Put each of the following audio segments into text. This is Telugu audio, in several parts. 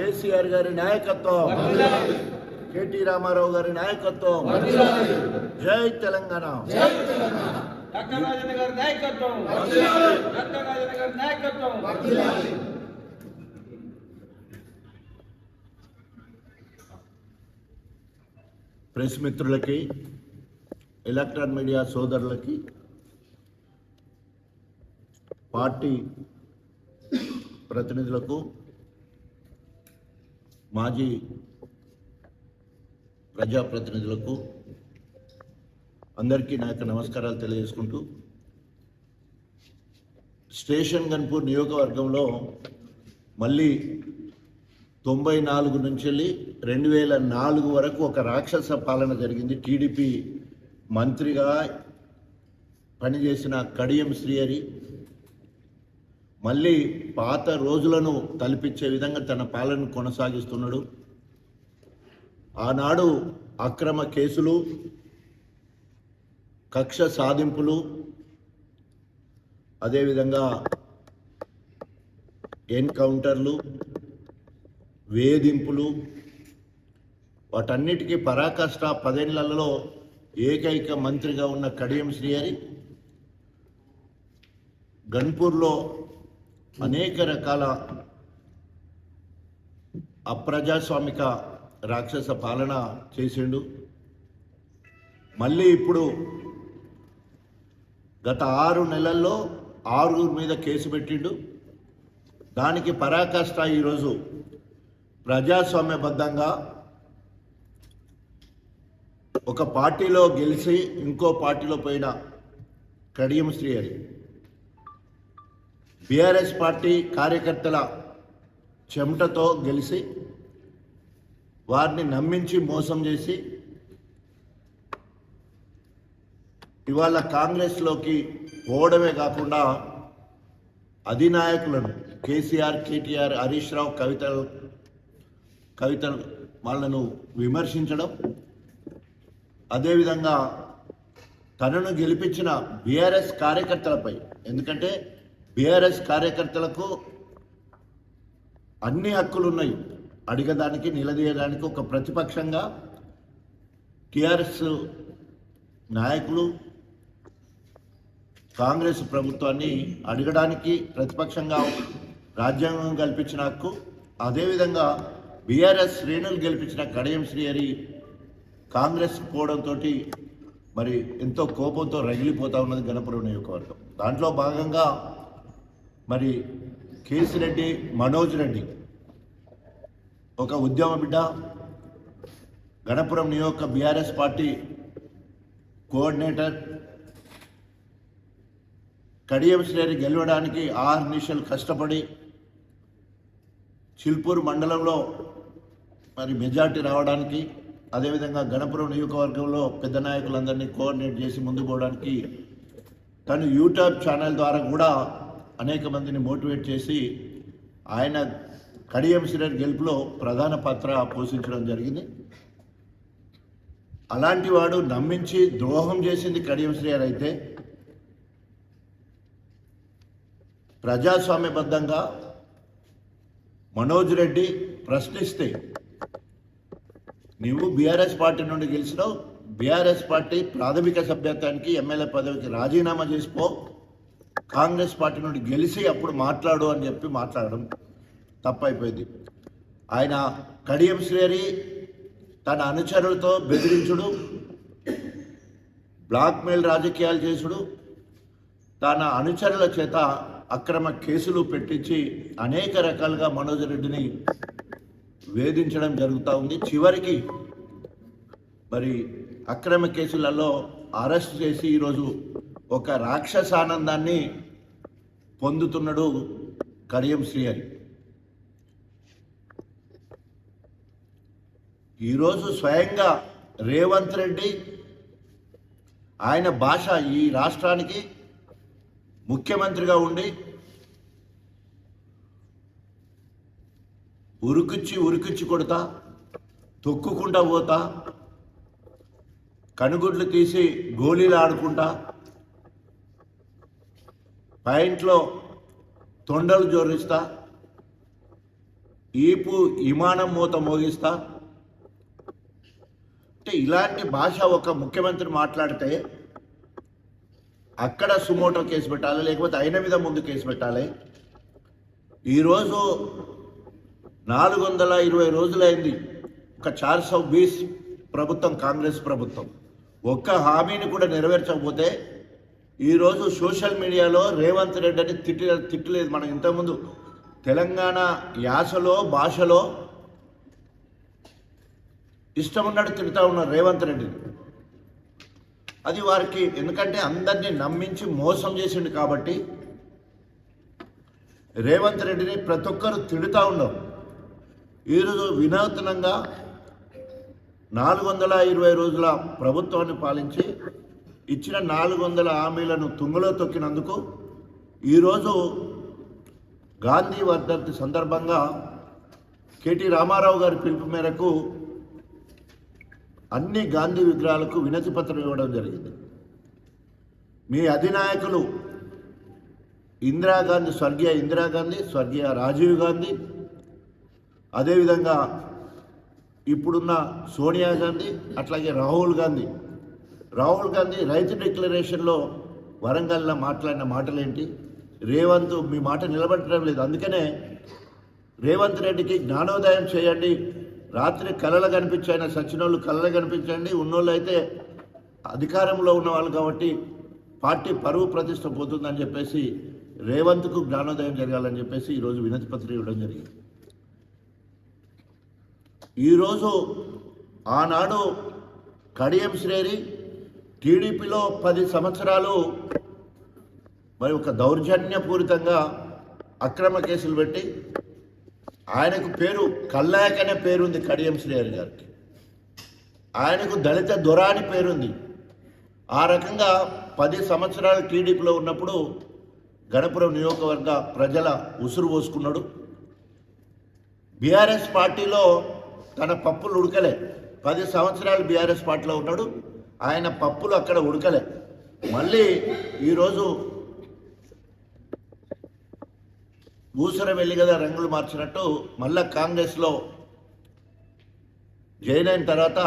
కేసీఆర్ గారి నాయకత్వం. కేటీ రామారావు గారి నాయకత్వం. జై తెలంగాణ. ప్రెస్ మిత్రులకి ఎలక్ట్రాన్ మీడియా సోదరులకి పార్టీ ప్రతినిధులకు మాజీ ప్రజాప్రతినిధులకు అందరికీ నా యొక్క నమస్కారాలు తెలియజేసుకుంటూ స్టేషన్ గన్పూర్ నియోజకవర్గంలో మళ్ళీ తొంభై నాలుగు నుంచి వెళ్ళి రెండు వేల నాలుగు వరకు ఒక రాక్షస పాలన జరిగింది. టీడీపీ మంత్రిగా పనిచేసిన కడియం శ్రీహరి మళ్ళీ పాత రోజులను తలపించే విధంగా తన పాలన కొనసాగిస్తున్నాడు. ఆనాడు అక్రమ కేసులు కక్ష సాధింపులు అదేవిధంగా ఎన్కౌంటర్లు వేధింపులు వాటన్నిటికీ పరాకాష్ట పదేళ్ళలో ఏకైక మంత్రిగా ఉన్న కడియం శ్రీహరి గన్పూర్లో అనేక రకాల అప్రజాస్వామిక రాక్షస పాలన చేసిండు. మళ్ళీ ఇప్పుడు గత ఆరు నెలల్లో ఆరుగురు మీద కేసు పెట్టిండు. దానికి పరాకాష్ట ఈరోజు ప్రజాస్వామ్యబద్ధంగా ఒక పార్టీలో గెలిచి ఇంకో పార్టీలో పోయిన కడియం శ్రీహరి బీఆర్ఎస్ పార్టీ కార్యకర్తల చెమటతో గెలిచి వారిని నమ్మించి మోసం చేసి ఇవాళ కాంగ్రెస్లోకి పోవడమే కాకుండా అధినాయకులను కేసీఆర్ కేటీఆర్ హరీష్ రావు కవితలు కవిత వాళ్ళను విమర్శించడం అదేవిధంగా తనను గెలిపించిన బీఆర్ఎస్ కార్యకర్తలపై. ఎందుకంటే బీఆర్ఎస్ కార్యకర్తలకు అన్ని హక్కులు ఉన్నాయి అడిగడానికి నిలదీయడానికి ఒక ప్రతిపక్షంగా టీఆర్ఎస్ నాయకులు కాంగ్రెస్ ప్రభుత్వాన్ని అడగడానికి ప్రతిపక్షంగా రాజ్యాంగం కల్పించిన హక్కు అదేవిధంగా బీఆర్ఎస్ శ్రేణులు గెలిపించిన కడియం శ్రీహరి కాంగ్రెస్ పోవడంతో మరి ఎంతో కోపంతో రగిలిపోతా ఉన్నది గణపురం నియోజకవర్గం. దాంట్లో భాగంగా మరి కేసిరెడ్డి మనోజ్ రెడ్డి. ఒక ఉద్యమ బిడ్డ గణపురం నియోజక బీఆర్ఎస్ పార్టీ కోఆర్డినేటర్. కడియం శ్రేణి గెలవడానికి ఆరు నిమిషాలు కష్టపడి చిల్పూర్ మండలంలో మరి మెజార్టీ రావడానికి అదేవిధంగా గణపురం నియోజకవర్గంలో పెద్ద నాయకులందరినీ కోఆర్డినేట్ చేసి ముందుకు పోవడానికి తను యూట్యూబ్ ఛానల్ ద్వారా కూడా అనేక మందిని మోటివేట్ చేసి ఆయన కడియం శ్రేణి గెలుపులో ప్రధాన పాత్ర పోషించడం జరిగింది. అలాంటి వాడు నమ్మించి ద్రోహం చేసింది కడియం శ్రేయర్ అయితే ప్రజాస్వామ్యబద్ధంగా మనోజ్ రెడ్డి ప్రశ్నిస్తే నీవు బీఆర్ఎస్ పార్టీ నుండి గెలిచినావు బీఆర్ఎస్ పార్టీ ప్రాథమిక సభ్యత్వానికి ఎమ్మెల్యే పదవికి రాజీనామా చేసిపో కాంగ్రెస్ పార్టీ నుండి గెలిచి అప్పుడు మాట్లాడు అని చెప్పి మాట్లాడడం తప్పైపోయింది. ఆయన కడియం శ్రేరి తన అనుచరులతో బెదిరించుడు బ్లాక్మెయిల్ రాజకీయాలు చేసుడు తన అనుచరుల చేత అక్రమ కేసులు పెట్టించి అనేక రకాలుగా మనోజ్ రెడ్డిని వేధించడం జరుగుతూ ఉంది. చివరికి మరి అక్రమ కేసులలో అరెస్ట్ చేసి ఈరోజు ఒక రాక్షస ఆనందాన్ని పొందుతున్నాడు కడియం శ్రీహరి ఈరోజు స్వయంగా రేవంత్ రెడ్డి ఆయన భాష ఈ రాష్ట్రానికి ముఖ్యమంత్రిగా ఉండి ఉరుకుచ్చి ఉరికిచ్చి కొడతా తొక్కుకుంటా పోతా కనుగుడ్లు తీసి గోళీలు ఆడుకుంటా పాయింట్లో తొండలు జోరిస్తా ఈపు విమానం మూత మోగిస్తా. అంటే ఇలాంటి భాష ఒక ముఖ్యమంత్రి మాట్లాడితే అక్కడ సుమోటో కేసు పెట్టాలి లేకపోతే అయిన మీద ముందు కేసు పెట్టాలి. ఈరోజు నాలుగు వందల ఇరవై రోజులైంది. ఒక చార్ సౌ బీస్ ప్రభుత్వం కాంగ్రెస్ ప్రభుత్వం. ఒక్క హామీని కూడా నెరవేర్చకపోతే ఈరోజు సోషల్ మీడియాలో రేవంత్ రెడ్డి అని తిట్టి తిట్టలేదు మనం ఇంతకుముందు. తెలంగాణ యాసలో భాషలో ఇష్టం ఉన్నట్టు తిడుతూ ఉన్నారు రేవంత్ రెడ్డిని అది వారికి ఎందుకంటే అందరినీ నమ్మించి మోసం చేసిండు కాబట్టి రేవంత్ రెడ్డిని ప్రతి ఒక్కరు తిడుతూ ఉన్నారు. ఈరోజు వినూత్నంగా నాలుగు వందల ఇరవై రోజుల ప్రభుత్వాన్ని పాలించి ఇచ్చిన నాలుగు వందల హామీలను తుంగలో తొక్కినందుకు ఈరోజు గాంధీ వర్ధంతి సందర్భంగా కేటీ రామారావు గారి పిలుపు మేరకు అన్ని గాంధీ విగ్రహాలకు వినతి పత్రం ఇవ్వడం జరిగింది. మీ అధినాయకులు ఇందిరాగాంధీ స్వర్గీయ ఇందిరాగాంధీ స్వర్గీయ రాజీవ్ గాంధీ అదేవిధంగా ఇప్పుడున్న సోనియా గాంధీ అట్లాగే రాహుల్ గాంధీ రాహుల్ గాంధీ రైతు డిక్లరేషన్లో వరంగల్లో మాట్లాడిన మాటలేంటి? రేవంత్ మీ మాట నిలబెట్టడం లేదు. అందుకనే రేవంత్ రెడ్డికి జ్ఞానోదయం చేయండి. రాత్రి కళలు కనిపించాయన సచినోళ్ళు కళలు కనిపించండి. ఉన్నోళ్ళు అయితే అధికారంలో ఉన్నవాళ్ళు కాబట్టి పార్టీ పరువు ప్రతిష్ట పోతుందని చెప్పేసి రేవంత్కు జ్ఞానోదయం జరగాలని చెప్పేసి ఈరోజు వినతి పత్రిక ఇవ్వడం జరిగింది. ఈరోజు ఆనాడు కడియం శ్రేరి టీడీపీలో పది సంవత్సరాలు మరి ఒక దౌర్జన్యపూరితంగా అక్రమ కేసులు పెట్టి ఆయనకు పేరు కల్లాయక్ అనే పేరుంది కడియం శ్రీహరి గారికి. ఆయనకు దళిత దొర అని పేరుంది. ఆ రకంగా పది సంవత్సరాలు టీడీపీలో ఉన్నప్పుడు గణపురం నియోజకవర్గ ప్రజల ఉసురు పోసుకున్నాడు. బీఆర్ఎస్ పార్టీలో తన పప్పులు ఉడకలే. పది సంవత్సరాలు బీఆర్ఎస్ పార్టీలో ఉన్నాడు. ఆయన పప్పులు అక్కడ ఉడకలే. మళ్ళీ ఈరోజు ఊసర వెళ్ళి కదా రంగులు మార్చినట్టు మళ్ళా కాంగ్రెస్లో జాయిన్ అయిన తర్వాత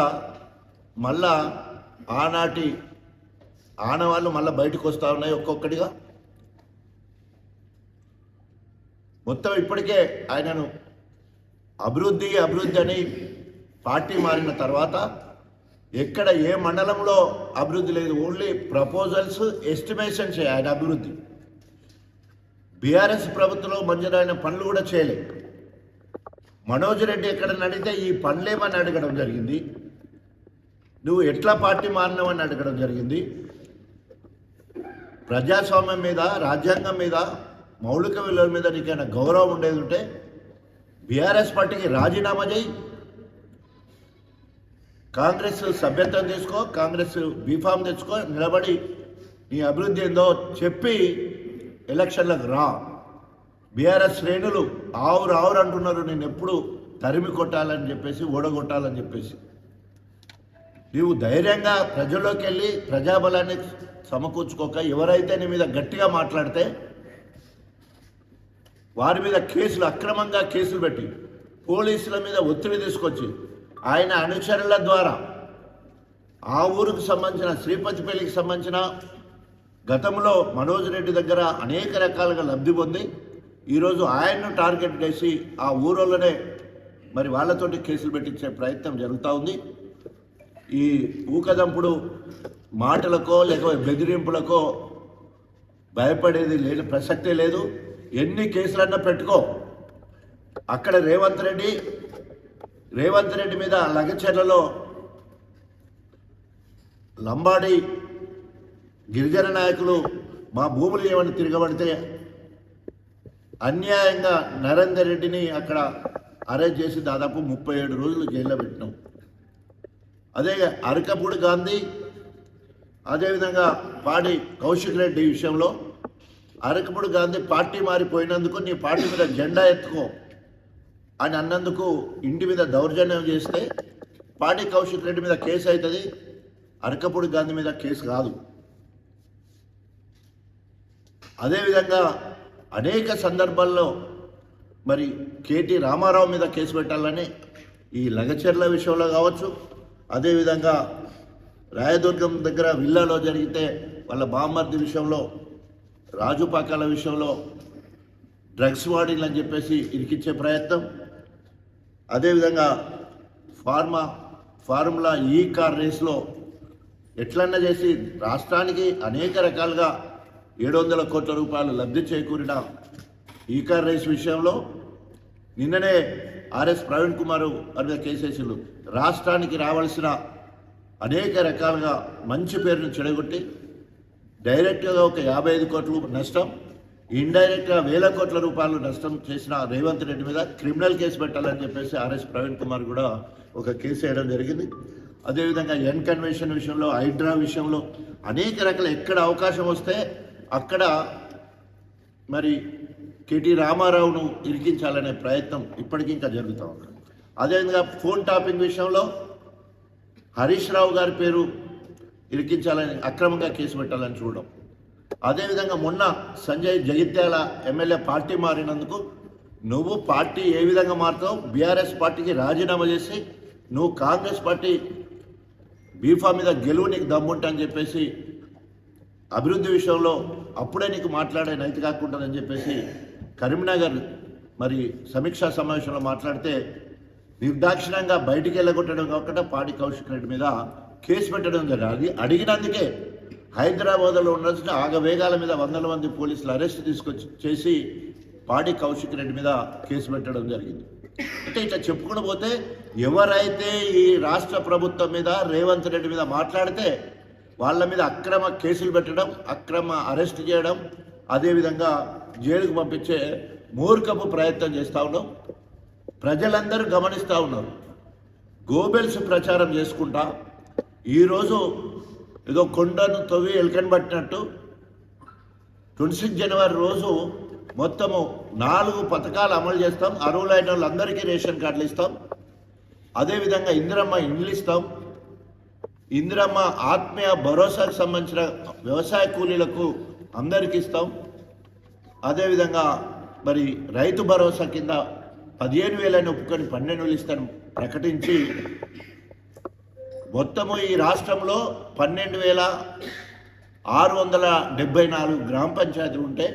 మళ్ళా ఆనాటి ఆనవాళ్ళు మళ్ళీ బయటకు వస్తూ ఉన్నాయి ఒక్కొక్కటిగా. మొత్తం ఇప్పటికే ఆయనను అభివృద్ధి అభివృద్ధి అని పార్టీ మారిన తర్వాత ఎక్కడ ఏ మండలంలో అభివృద్ధి లేదు ఓన్లీ ప్రపోజల్స్ ఎస్టిమేషన్స్ ఆయన అభివృద్ధి. బీఆర్ఎస్ ప్రభుత్వంలో మంజూరైన పనులు కూడా చేయలే. మనోజ్ రెడ్డి ఎక్కడ నడితే ఈ పనులేమని అడగడం జరిగింది. నువ్వు ఎట్లా పార్టీ మారినవని అడగడం జరిగింది. ప్రజాస్వామ్యం మీద రాజ్యాంగం మీద మౌలిక విలువల మీద నీకైనా గౌరవం ఉండేది ఉంటే బీఆర్ఎస్ పార్టీకి రాజీనామా చేయి. కాంగ్రెస్ సభ్యత్వం తీసుకో కాంగ్రెస్ బీఫామ్ తెచ్చుకో నిలబడి నీ అభివృద్ధి ఏందో చెప్పి ఎలక్షన్లకు రా. బీఆర్ఎస్ శ్రేణులు ఆవురు ఆవురు అంటున్నారు నేను ఎప్పుడు తరిమి కొట్టాలని చెప్పేసి ఓడగొట్టాలని చెప్పేసి. నీవు ధైర్యంగా ప్రజల్లోకి వెళ్ళి ప్రజాబలాన్ని సమకూర్చుకోక ఎవరైతే నీ మీద గట్టిగా మాట్లాడితే వారి మీద కేసులు అక్రమంగా కేసులు పెట్టి పోలీసుల మీద ఒత్తిడి తీసుకొచ్చి ఆయన అనుచరుల ద్వారా ఆ ఊరికి సంబంధించిన శ్రీపతిపల్లికి సంబంధించిన గతంలో మనోజ్ రెడ్డి దగ్గర అనేక రకాలుగా లబ్ధి పొంది ఈరోజు ఆయన్ను టార్గెట్ చేసి ఆ ఊరోళ్ళనే మరి వాళ్ళతోటి కేసులు పెట్టించే ప్రయత్నం జరుగుతూ ఉంది. ఈ ఊకదంపుడు మాటలకో లేకపోతే బెదిరింపులకో భయపడేది లేని ప్రసక్తే లేదు. ఎన్ని కేసులన్నా పెట్టుకో. అక్కడ రేవంత్ రెడ్డి రేవంత్ రెడ్డి మీద లగచర్లలో లంబాడి గిరిజన నాయకులు మా భూములు ఏమని తిరగబడితే అన్యాయంగా నరేందర్ రెడ్డిని అక్కడ అరెస్ట్ చేసి దాదాపు ముప్పై ఏడు రోజులు జైల్లో పెట్టినాం. అదే అరకపూడి గాంధీ అదేవిధంగా పాడి కౌశిక్ రెడ్డి విషయంలో అరకపూడి గాంధీ పార్టీ మారిపోయినందుకు నీ పార్టీ మీద జెండా ఎత్తుకో. అని అన్నందుకు ఇంటి మీద దౌర్జన్యం చేస్తే పాటి కౌశిక్ రెడ్డి మీద కేసు అవుతుంది అరకపూడి గాంధీ మీద కేసు కాదు. అదేవిధంగా అనేక సందర్భాల్లో మరి కేటీ రామారావు మీద కేసు పెట్టాలని ఈ లగచర్ల విషయంలో కావచ్చు అదేవిధంగా రాయదుర్గం దగ్గర విల్లాలో జరిగితే వాళ్ళ బామ్మర్ది విషయంలో రాజుపాకాల విషయంలో డ్రగ్స్ వాడింగ్ అని చెప్పేసి ఇరికిచ్చే ప్రయత్నం. అదేవిధంగా ఫార్మా ఫార్ములా ఈ కార్ రేస్లో ఎట్లన్నా చేసి రాష్ట్రానికి అనేక రకాలుగా ఏడు వందల కోట్ల రూపాయలు లబ్ధి చేకూరిన ఈ కార్ రేస్ విషయంలో నిన్ననే ఆర్ఎస్ ప్రవీణ్ కుమార్ వారి కేసేసులు రాష్ట్రానికి రావాల్సిన అనేక రకాలుగా మంచి పేరును చెడగొట్టి డైరెక్ట్గా ఒక యాభై ఐదు కోట్లు నష్టం ఇండైరెక్ట్గా వేల కోట్ల రూపాయలు నష్టం చేసిన రేవంత్ రెడ్డి మీద క్రిమినల్ కేసు పెట్టాలని చెప్పేసి ఆర్ఎస్ ప్రవీణ్ కుమార్ కూడా ఒక కేసు వేయడం జరిగింది. అదేవిధంగా ఎన్ కన్వెన్షన్ విషయంలో హైడ్రా విషయంలో అనేక రకాల ఎక్కడ అవకాశం వస్తే అక్కడ మరి కేటీ రామారావును ఇరికించాలనే ప్రయత్నం ఇప్పటికీ ఇంకా జరుగుతూ ఉంది. అదేవిధంగా ఫోన్ టాపింగ్ విషయంలో హరీష్ రావు గారి పేరు ఇరికించాలని అక్రమంగా కేసు పెట్టాలని చూడడం. అదేవిధంగా మొన్న సంజయ్ జగిత్యాల ఎమ్మెల్యే పార్టీ మారినందుకు నువ్వు పార్టీ ఏ విధంగా మారుతావు? బీఆర్ఎస్ పార్టీకి రాజీనామా చేసి నువ్వు కాంగ్రెస్ పార్టీ బీఫా మీద గెలువు నీకు దమ్ముంటా అని చెప్పేసి అభివృద్ధి విషయంలో అప్పుడే నీకు మాట్లాడే నైతి కాకుంటుందని చెప్పేసి కరీంనగర్ మరి సమీక్షా సమావేశంలో మాట్లాడితే నిర్దాక్షిణ్యంగా బయటికి వెళ్ళగొట్టడం కాకుండా పాడి కౌశిక్ రెడ్డి మీద కేసు పెట్టడం జరిగింది. అది అడిగినందుకే హైదరాబాద్లో ఉండాల్సిన ఆగవేగాల మీద వందల మంది పోలీసులు అరెస్ట్ తీసుకొచ్చి చేసి పాడి కౌశిక్ రెడ్డి మీద కేసు పెట్టడం జరిగింది. అంటే ఇట్లా చెప్పుకుని పోతే ఎవరైతే ఈ రాష్ట్ర ప్రభుత్వం మీద రేవంత్ రెడ్డి మీద మాట్లాడితే వాళ్ళ మీద అక్రమ కేసులు పెట్టడం అక్రమ అరెస్ట్ చేయడం అదేవిధంగా జైలుకు పంపించే మూర్ఖపు ప్రయత్నం చేస్తూ ఉన్నాం. ప్రజలందరూ గమనిస్తూ ఉన్నారు. గోబెల్స్ ప్రచారం చేసుకుంటా ఈరోజు ఏదో కొండను తవ్వి ఎలకనబట్టినట్టు ట్వంటీ సిక్స్ జనవరి రోజు మొత్తము నాలుగు పథకాలు అమలు చేస్తాం. అరువులైన వాళ్ళందరికీ రేషన్ కార్డులు ఇస్తాం. అదేవిధంగా ఇందిరమ్మ ఇండ్లు ఇస్తాం. ఇందిరమ్మ ఆత్మీయ భరోసాకు సంబంధించిన వ్యవసాయ కూలీలకు అందరికీ ఇస్తాం. అదేవిధంగా మరి రైతు భరోసా కింద పదిహేను వేలని ఒప్పుకొని పన్నెండు వేలు ఇస్తాను ప్రకటించి మొత్తము ఈ రాష్ట్రంలో పన్నెండు వేల ఆరు వందల డెబ్బై నాలుగు గ్రామ పంచాయతీలు ఉంటే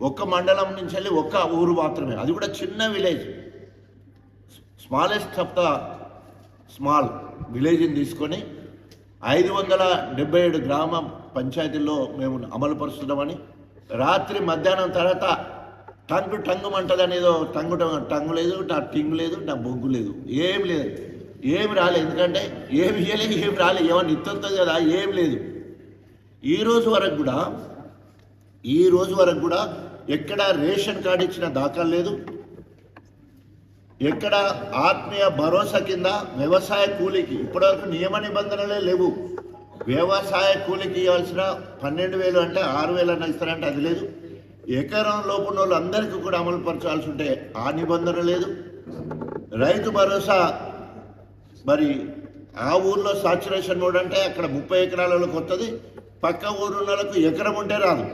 ఒక్క మండలం నుంచి వెళ్ళి ఒక్క ఊరు మాత్రమే. అది కూడా చిన్న village. Smallest of the small విలేజ్ని తీసుకొని ఐదు వందల డెబ్బై ఏడు గ్రామ పంచాయతీల్లో మేము అమలు పరుస్తున్నామని రాత్రి మధ్యాహ్నం తర్వాత టంగు టంగు అంటదని ఏదో టంగు టంగు లేదు నా టింగు లేదు నా బొగ్గు లేదు ఏం లేదు. ఏం రాలేదు ఎందుకంటే ఏమి ఇవ్వలేదు ఏం రాలేదు ఏమన్నా ఇస్తుంది కదా ఏం లేదు. ఈ రోజు వరకు కూడా ఈ రోజు వరకు కూడా ఎక్కడ రేషన్ కార్డు ఇచ్చిన దాఖలు లేదు. ఎక్కడ ఆత్మీయ భరోసా కింద వ్యవసాయ కూలీకి ఇప్పటివరకు నియమ నిబంధనలే లేవు. వ్యవసాయ కూలీకి ఇవ్వాల్సిన పన్నెండు వేలు అంటే ఆరు వేలు అన్న ఇస్తారంటే అది లేదు. ఎకరం లోపున్న వాళ్ళందరికీ కూడా అమలు పరచాల్సి ఉంటే ఆ నిబంధన లేదు. రైతు భరోసా మరి ఆ ఊర్లో సాచురేషన్ మోడ్ అంటే అక్కడ ముప్పై ఎకరాలకు వస్తుంది పక్క ఊరు వాళ్ళకు ఎకరం ఉంటే రాదు.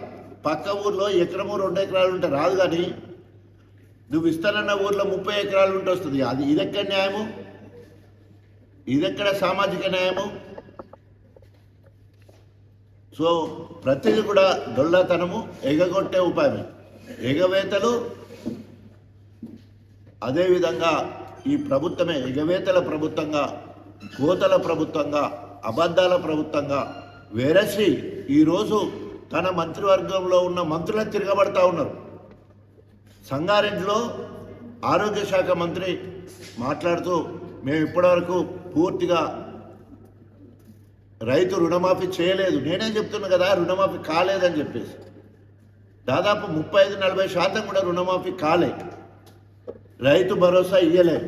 పక్క ఊర్లో ఎకరము రెండు ఎకరాలు ఉంటే రాదు కానీ నువ్వు ఇస్తానన్న ఊర్లో ముప్పై ఎకరాలు ఉంటే వస్తుంది. అది ఇదెక్కడ న్యాయము? ఇదెక్కడ సామాజిక న్యాయము? సో ప్రతిదీ కూడా దొల్లతనము ఎగగొట్టే ఉపాయమే. ఎగవేతలు అదేవిధంగా ఈ ప్రభుత్వమే ఎగవేతల ప్రభుత్వంగా కోతల ప్రభుత్వంగా అబద్ధాల ప్రభుత్వంగా వెరసి ఈరోజు తన మంత్రివర్గంలో ఉన్న మంత్రులను తిరగబడతా ఉన్నారు. సంగారెడ్డిలో ఆరోగ్య శాఖ మంత్రి మాట్లాడుతూ మేము ఇప్పటివరకు పూర్తిగా రైతు రుణమాఫీ చేయలేదు. నేనే చెప్తున్నా కదా రుణమాఫీ కాలేదని చెప్పేసి. దాదాపు ముప్పై ఐదు నలభై శాతం కూడా రుణమాఫీ కాలేదు రైతు భరోసా ఇవ్వలే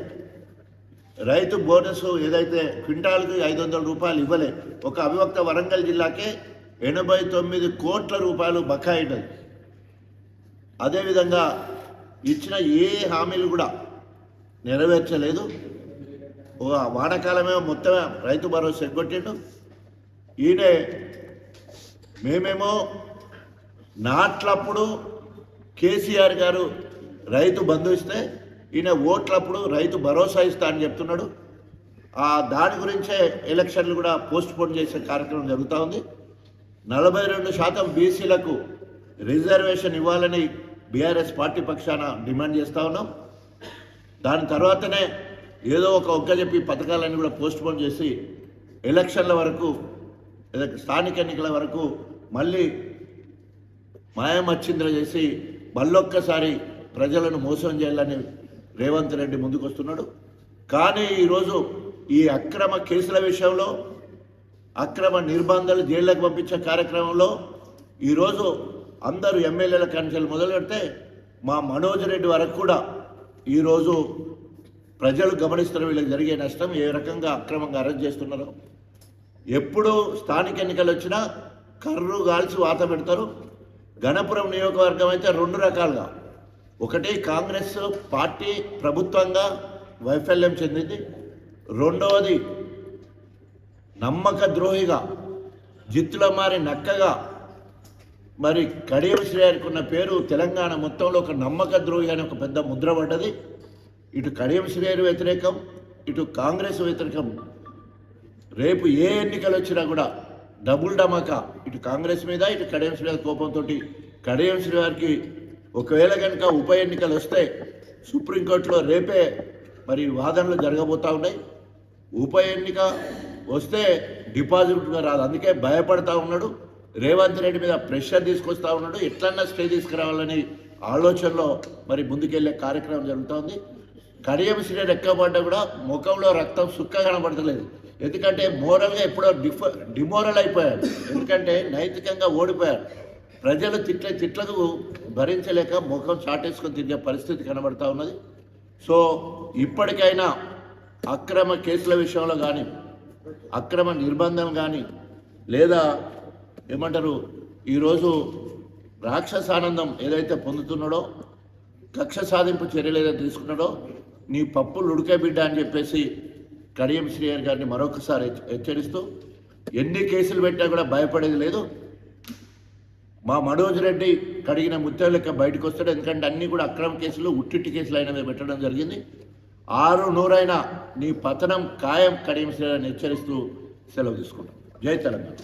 రైతు బోనస్ ఏదైతే క్వింటాల్కి ఐదు వందల రూపాయలు ఇవ్వలే ఒక అవివక్త వరంగల్ జిల్లాకే ఎనభై తొమ్మిది కోట్ల రూపాయలు బకాయి ఉన్నది అదేవిధంగా ఇచ్చిన ఏ హామీలు కూడా నెరవేర్చలేదు. ఒక వానాకాలమే మొత్తం రైతు భరోసా ఎగ్గొట్టిండు. ఈయనే మేమేమో నాట్లప్పుడు కేసీఆర్ గారు రైతు బంధు ఇస్తే ఈయన ఓట్లప్పుడు రైతు భరోసా ఇస్తా అని చెప్తున్నాడు. ఆ దాని గురించే ఎలక్షన్లు కూడా పోస్ట్ పోన్ చేసే కార్యక్రమం జరుగుతూ ఉంది. నలభై రెండు శాతం బీసీలకు రిజర్వేషన్ ఇవ్వాలని బీఆర్ఎస్ పార్టీ పక్షాన డిమాండ్ చేస్తూ ఉన్నాం. దాని తర్వాతనే ఏదో ఒక ఒక్క చెప్పి పథకాలన్నీ కూడా పోస్ట్ పోన్ చేసి ఎలక్షన్ల వరకు స్థానిక ఎన్నికల వరకు మళ్ళీ మాయమచ్చింద్ర చేసి మళ్ళొక్కసారి ప్రజలను మోసం చేయాలని రేవంత్ రెడ్డి ముందుకు వస్తున్నాడు కానీ ఈరోజు ఈ అక్రమ కేసుల విషయంలో అక్రమ నిర్బంధాలు జైళ్ళకు పంపించే కార్యక్రమంలో ఈరోజు అందరూ ఎమ్మెల్యేల కన్సల్ మొదలు పెడితే మా మనోజ్ రెడ్డి వరకు కూడా ఈరోజు ప్రజలు గమనిస్తున్న వీళ్ళకి జరిగే నష్టం ఏ రకంగా అక్రమంగా అరెస్ట్ చేస్తున్నారో. ఎప్పుడు స్థానిక ఎన్నికలు వచ్చినా కర్రు గాల్చి వాత పెడతారు. గణపురం నియోజకవర్గం అయితే రెండు రకాలుగా. ఒకటి కాంగ్రెస్ పార్టీ ప్రభుత్వంగా వైఫల్యం చెందింది. రెండవది నమ్మక ద్రోహిగా జిత్తుల మారి నక్కగా మరి కడియం శ్రేయర్కి ఉన్న పేరు తెలంగాణ మొత్తంలో ఒక నమ్మక ద్రోహి అని ఒక పెద్ద ముద్ర పడ్డది. ఇటు కడియం శ్రేయర్ వ్యతిరేకం ఇటు కాంగ్రెస్ వ్యతిరేకం. రేపు ఏ ఎన్నికలు వచ్చినా కూడా డబుల్ డమాకా ఇటు కాంగ్రెస్ మీద ఇటు కడియం శ్రీ కోపంతో కడియం శ్రీ గారికి ఒకవేళ కనుక ఉప ఎన్నికలు వస్తే సుప్రీంకోర్టులో రేపే మరి వాదనలు జరగబోతూ ఉన్నాయి. ఉప ఎన్నిక వస్తే డిపాజిట్గా రాదు. అందుకే భయపడతా ఉన్నాడు. రేవంత్ రెడ్డి మీద ప్రెషర్ తీసుకొస్తా ఉన్నాడు. ఎట్లన్నా స్టే తీసుకురావాలని ఆలోచనలో మరి ముందుకెళ్ళే కార్యక్రమం జరుగుతోంది కడియం శ్రీని ఎక్కబడ్డా కూడా ముఖంలో రక్తం సుక్క కనబడతలేదు. ఎందుకంటే మోరల్గా ఎప్పుడో డిఫ డిమోరల్ అయిపోయాడు ఎందుకంటే నైతికంగా ఓడిపోయాడు ప్రజలు తిట్ల తిట్లకు భరించలేక ముఖం చాటేసుకొని తిరిగే పరిస్థితి కనబడతా ఉన్నది. సో ఇప్పటికైనా అక్రమ కేసుల విషయంలో కానీ అక్రమ నిర్బంధం కానీ లేదా ఏమంటారు ఈరోజు రాక్షసానందం ఏదైతే పొందుతున్నాడో కక్ష సాధింపు చర్యలు ఏదైతే తీసుకున్నాడో నీ పప్పులు ఉడికే బిడ్డ అని చెప్పేసి కడియం శ్రీయర్ గారిని మరొకసారి హెచ్చరిస్తూ ఎన్ని కేసులు పెట్టినా కూడా భయపడేది లేదు. మా మనోజ్ రెడ్డి కడిగిన ముత్యాల లెక్క బయటకు వస్తాడు. ఎందుకంటే అన్నీ కూడా అక్రమ కేసులు ఉట్టిట్టి కేసులు అయినవి పెట్టడం జరిగింది. ఆరు నూరైనా నీ పతనం ఖాయం కడియం హెచ్చరిస్తూ సెలవు తీసుకుంటాం. జై తెలంగాణ.